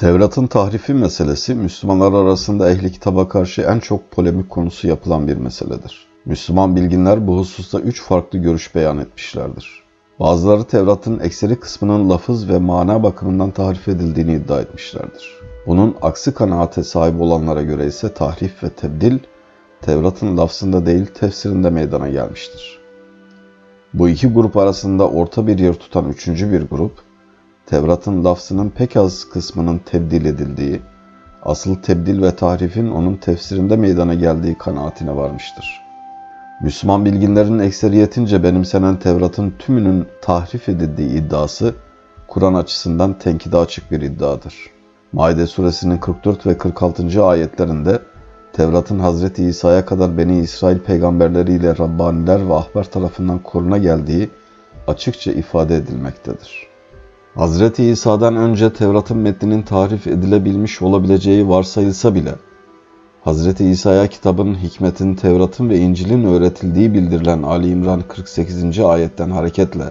Tevrat'ın tahrifi meselesi Müslümanlar arasında ehli kitaba karşı en çok polemik konusu yapılan bir meseledir. Müslüman bilginler bu hususta üç farklı görüş beyan etmişlerdir. Bazıları Tevrat'ın ekseri kısmının lafız ve mana bakımından tahrif edildiğini iddia etmişlerdir. Bunun aksi kanaate sahip olanlara göre ise tahrif ve tebdil Tevrat'ın lafzında değil tefsirinde meydana gelmiştir. Bu iki grup arasında orta bir yer tutan üçüncü bir grup, Tevrat'ın lafzının pek az kısmının tebdil edildiği, asıl tebdil ve tahrifin onun tefsirinde meydana geldiği kanaatine varmıştır. Müslüman bilginlerin ekseriyetince benimsenen Tevrat'ın tümünün tahrif edildiği iddiası, Kur'an açısından tenkide açık bir iddiadır. Maide suresinin 44 ve 46. ayetlerinde Tevrat'ın Hazreti İsa'ya kadar Beni İsrail peygamberleriyle Rabbaniler ve ahber tarafından koruna geldiği açıkça ifade edilmektedir. Hazreti İsa'dan önce Tevrat'ın metninin tarif edilebilmiş olabileceği varsayılsa bile, Hazreti İsa'ya kitabın, hikmetin, Tevrat'ın ve İncil'in öğretildiği bildirilen Ali İmran 48. ayetten hareketle,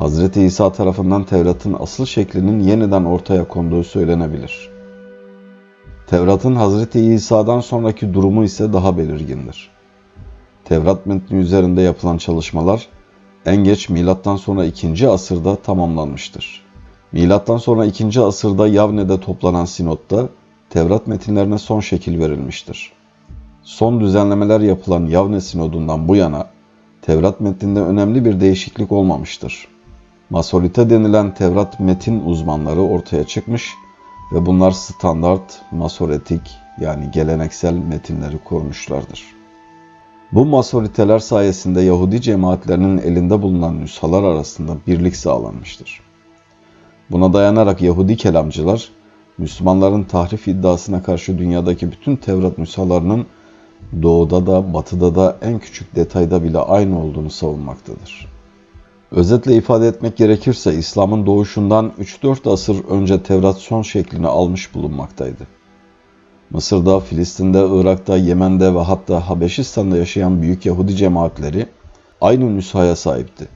Hazreti İsa tarafından Tevrat'ın asıl şeklinin yeniden ortaya konduğu söylenebilir. Tevrat'ın Hazreti İsa'dan sonraki durumu ise daha belirgindir. Tevrat metni üzerinde yapılan çalışmalar, en geç milattan sonra 2. asırda tamamlanmıştır. Milattan sonra 2. asırda Yavne'de toplanan sinotta Tevrat metinlerine son şekil verilmiştir. Son düzenlemeler yapılan Yavne sinodundan bu yana Tevrat metninde önemli bir değişiklik olmamıştır. Masorite denilen Tevrat metin uzmanları ortaya çıkmış ve bunlar standart, masoretik yani geleneksel metinleri korumuşlardır. Bu masoriteler sayesinde Yahudi cemaatlerinin elinde bulunan nüshalar arasında birlik sağlanmıştır. Buna dayanarak Yahudi kelamcılar, Müslümanların tahrif iddiasına karşı dünyadaki bütün Tevrat nüshalarının doğuda da batıda da en küçük detayda bile aynı olduğunu savunmaktadır. Özetle ifade etmek gerekirse İslam'ın doğuşundan 3-4 asır önce Tevrat son şeklini almış bulunmaktaydı. Mısır'da, Filistin'de, Irak'ta, Yemen'de ve hatta Habeşistan'da yaşayan büyük Yahudi cemaatleri aynı nüshaya sahipti.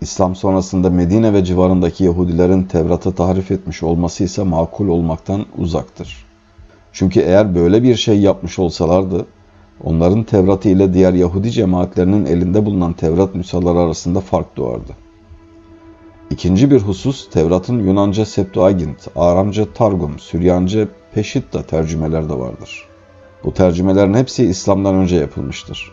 İslam sonrasında Medine ve civarındaki Yahudilerin Tevrat'ı tahrif etmiş olması ise makul olmaktan uzaktır. Çünkü eğer böyle bir şey yapmış olsalardı, onların Tevrat'ı ile diğer Yahudi cemaatlerinin elinde bulunan Tevrat nüshaları arasında fark doğardı. İkinci bir husus Tevrat'ın Yunanca Septuagint, Aramca Targum, Süryanca Peşitta tercümeler de vardır. Bu tercümelerin hepsi İslam'dan önce yapılmıştır.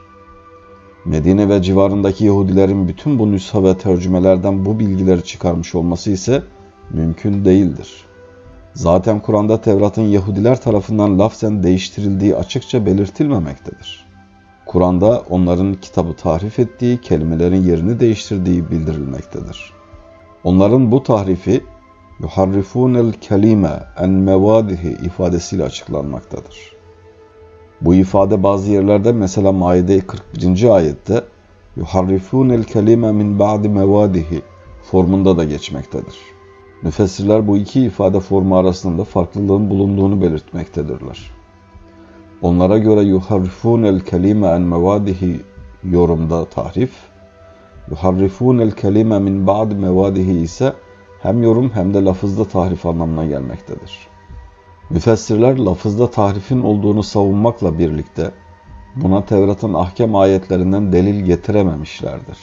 Medine ve civarındaki Yahudilerin bütün bu nüsha ve tercümelerden bu bilgileri çıkarmış olması ise mümkün değildir. Zaten Kur'an'da Tevrat'ın Yahudiler tarafından lafzen değiştirildiği açıkça belirtilmemektedir. Kur'an'da onların kitabı tahrif ettiği, kelimelerin yerini değiştirdiği bildirilmektedir. Onların bu tahrifi yuharrifunel kelime en mevadihi ifadesiyle açıklanmaktadır. Bu ifade bazı yerlerde mesela Maide 41. ayette yuharrifunel kelime min ba'di mevadihi formunda da geçmektedir. Müfessirler bu iki ifade formu arasında farklılığın bulunduğunu belirtmektedirler. Onlara göre yuharrifunel kelime en mevadihi yorumda tahrif, yuharrifunel kelime min ba'di mevadihi ise hem yorum hem de lafızda tahrif anlamına gelmektedir. Müfessirler lafızda tahrifin olduğunu savunmakla birlikte buna Tevrat'ın ahkam ayetlerinden delil getirememişlerdir.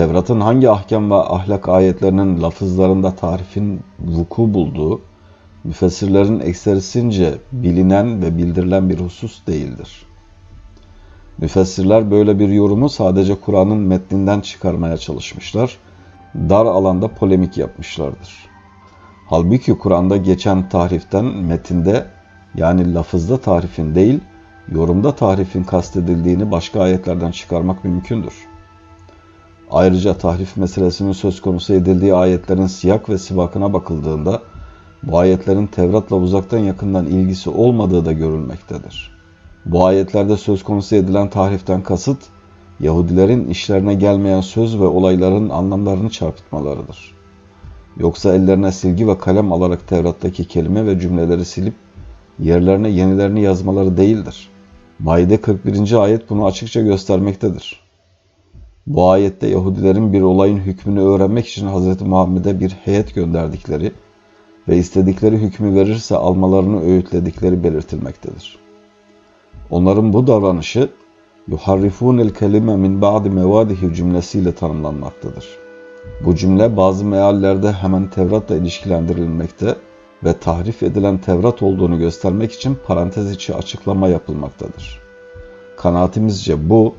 Tevrat'ın hangi ahkam ve ahlak ayetlerinin lafızlarında tahrifin vuku bulduğu, müfessirlerin ekserisince bilinen ve bildirilen bir husus değildir. Müfessirler böyle bir yorumu sadece Kur'an'ın metninden çıkarmaya çalışmışlar, dar alanda polemik yapmışlardır. Halbuki Kur'an'da geçen tahriften metinde yani lafızda tahrifin değil, yorumda tahrifin kastedildiğini başka ayetlerden çıkarmak mümkündür. Ayrıca tahrif meselesinin söz konusu edildiği ayetlerin siyak ve sibakına bakıldığında bu ayetlerin Tevrat'la uzaktan yakından ilgisi olmadığı da görülmektedir. Bu ayetlerde söz konusu edilen tahriften kasıt, Yahudilerin işlerine gelmeyen söz ve olayların anlamlarını çarpıtmalarıdır. Yoksa ellerine silgi ve kalem alarak Tevrat'taki kelime ve cümleleri silip yerlerine yenilerini yazmaları değildir. Maide 41. ayet bunu açıkça göstermektedir. Bu ayette Yahudilerin bir olayın hükmünü öğrenmek için Hz. Muhammed'e bir heyet gönderdikleri ve istedikleri hükmü verirse almalarını öğütledikleri belirtilmektedir. Onların bu davranışı yuharrifunel kelime min ba'di mevadihi cümlesiyle tanımlanmaktadır. Bu cümle bazı meallerde hemen Tevrat'la ilişkilendirilmekte ve tahrif edilen Tevrat olduğunu göstermek için parantez içi açıklama yapılmaktadır. Kanaatimizce bu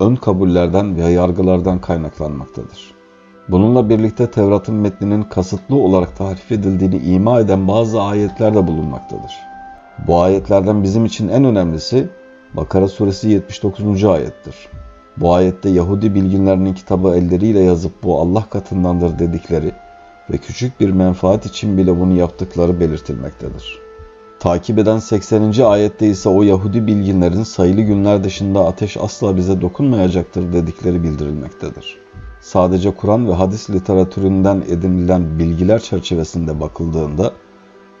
ön kabullerden ve yargılardan kaynaklanmaktadır. Bununla birlikte Tevrat'ın metninin kasıtlı olarak tahrif edildiğini ima eden bazı ayetler de bulunmaktadır. Bu ayetlerden bizim için en önemlisi Bakara suresi 79. ayettir. Bu ayette Yahudi bilginlerinin kitabı elleriyle yazıp bu Allah katındandır dedikleri ve küçük bir menfaat için bile bunu yaptıkları belirtilmektedir. Takip eden 80. ayette ise o Yahudi bilginlerin sayılı günler dışında ateş asla bize dokunmayacaktır dedikleri bildirilmektedir. Sadece Kur'an ve hadis literatüründen edinilen bilgiler çerçevesinde bakıldığında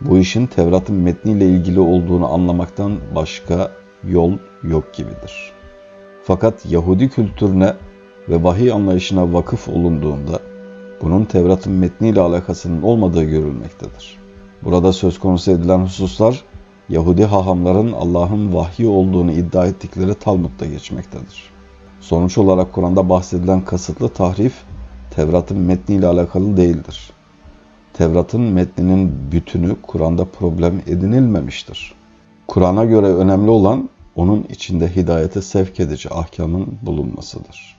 bu işin Tevrat'ın metniyle ilgili olduğunu anlamaktan başka yol yok gibidir. Fakat Yahudi kültürüne ve vahiy anlayışına vakıf olunduğunda bunun Tevrat'ın metniyle alakasının olmadığı görülmektedir. Burada söz konusu edilen hususlar Yahudi hahamların Allah'ın vahyi olduğunu iddia ettikleri Talmud'da geçmektedir. Sonuç olarak Kur'an'da bahsedilen kasıtlı tahrif Tevrat'ın metniyle alakalı değildir. Tevrat'ın metninin bütünü Kur'an'da problem edinilmemiştir. Kur'an'a göre önemli olan onun içinde hidayete sevk edici ahkamın bulunmasıdır.